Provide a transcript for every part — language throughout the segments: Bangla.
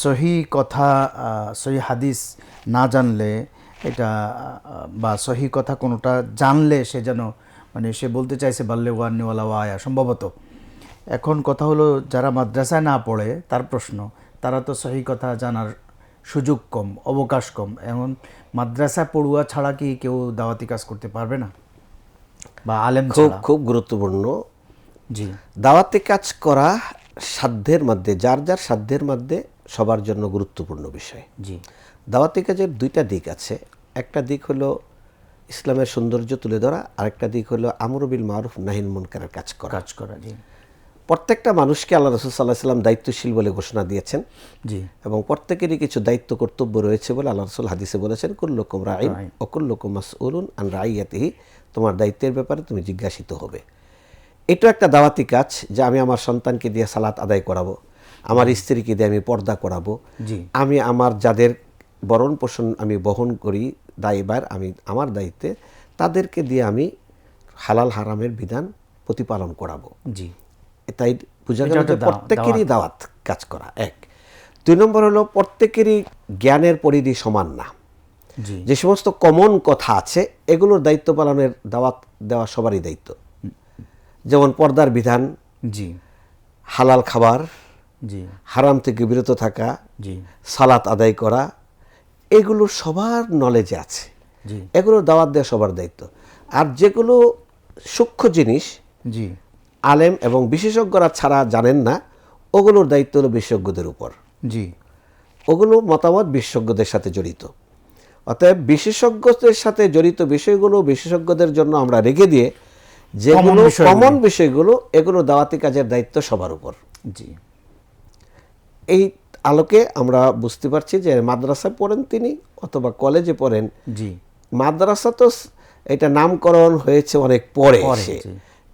সহি কথা সহি হাদিস না জানলে এটা বা সহি কথা কোনোটা জানলে সে যেন মানে সে বলতে চাইছে বাল্লে ওয়ান্নিওয়ালা ওয়ায়া সম্ভবত। এখন কথা হলো যারা মাদ্রাসায় না পড়ে তার প্রশ্ন তারা তো সহি কথা জানার সুযোগ কম অবকাশ কম। এমন মাদ্রাসা পড়ুয়া ছাড়া কি কেউ দাওয়াতি কাজ করতে পারবে না? বা আলেম খুব খুব গুরুত্বপূর্ণ। জি। দাওয়াতে কাজ করা সাধ্যের মধ্যে যার যার সাধ্যের মধ্যে সবার জন্য গুরুত্বপূর্ণ বিষয়। জি। দাওয়াতি কাজের দুইটা দিক আছে। একটা দিক হলো ইসলামের সৌন্দর্য তুলে ধরা আরেকটা দিক হলো আমরবিল মারুফ নাহিন মুনকারের কাজ করা। কাজ করা জি। প্রত্যেকটা মানুষকে আল্লাহ রসুল সাল্লাহ সাল্লাম দায়িত্বশীল বলে ঘোষণা দিয়েছেন জি। এবং প্রত্যেকেরই কিছু দায়িত্ব কর্তব্য রয়েছে বলে আল্লাহ রসুল হাদিসে বলেছেন কুল্লকুম রাইন অকুল্লকুম মাসউলুন আন রাইয়াতিহি তোমার দায়িত্বের ব্যাপারে তুমি জিজ্ঞাসিত হবে। এটা একটা দাওয়াতি কাজ যে আমি আমার সন্তানকে দিয়ে সালাত আদায় করাবো। আমার স্ত্রীকে দিয়ে আমি পর্দা করাবো। আমি আমার যাদের বরণ পোষণ আমি বহন করি দায়বার আমি আমার দায়িত্বে তাদেরকে দিয়ে আমি হালাল হারামের বিধান প্রতিপালন করাবো। জি। তাই বোঝা গেল প্রত্যেকেরই দাওয়াত। কাজ করা এক। দুই নম্বর হলো প্রত্যেকেরই জ্ঞানের পরিধি সমান না। যে সমস্ত কমন কথা আছে এগুলোর দায়িত্ব পালনের দাওয়াত দেওয়া সবারই দায়িত্ব। যেমন পর্দার বিধান জি। হালাল খাবার হারাম থেকে বিরত থাকা সালাত আদায় করা এগুলো সবার নলেজে আছে। এগুলো দাওয়াত দেওয়া সবার দায়িত্ব। আর যেগুলো সূক্ষ্ম জিনিস জি। আলেম এবং বিশেষজ্ঞরা ছাড়া জানেন না ওগুলোর দায়িত্ব হলো বিশেষজ্ঞদের উপর। জি। ওগুলো মতামত বিশেষজ্ঞদের সাথে জড়িত। অতএব বিশেষজ্ঞদের সাথে জড়িত বিষয়গুলো বিশেষজ্ঞদের জন্য আমরা রেখে দিয়ে যেগুলো। কমন বিষয়গুলো এগুলো দাওয়াতি কাজের দায়িত্ব সবার উপর। জি। এই আলোকে আমরা বুঝতে পারছি যে মাদ্রাসায় পড়েন তিনি অথবা কলেজে পড়েন। জি। মাদ্রাসা তো এটা নামকরণ হয়েছে অনেক পরে এসে।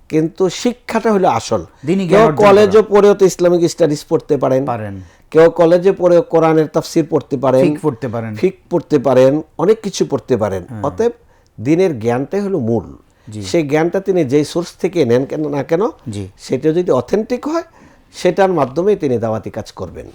কিন্তু শিক্ষাটা হলো আসল। কেউ কলেজে পড়েও তো ইসলামিক স্টাডিজ পড়তে পারেন। কেউ কলেজে পড়ে কোরআনের তাফসির পড়তে পারেন। ঠিক পড়তে পারেন। ফিক পড়তে পারেন অনেক কিছু পড়তে পারেন। অতএব দিনের জ্ঞানটাই হলো মূল। সেই জ্ঞানটা তিনি যেই সোর্স থেকে নেন কেন না কেন জি। সেটা যদি অথেন্টিক হয় সেটার মাধ্যমে তিনি দাওয়াতি কাজ করবেন।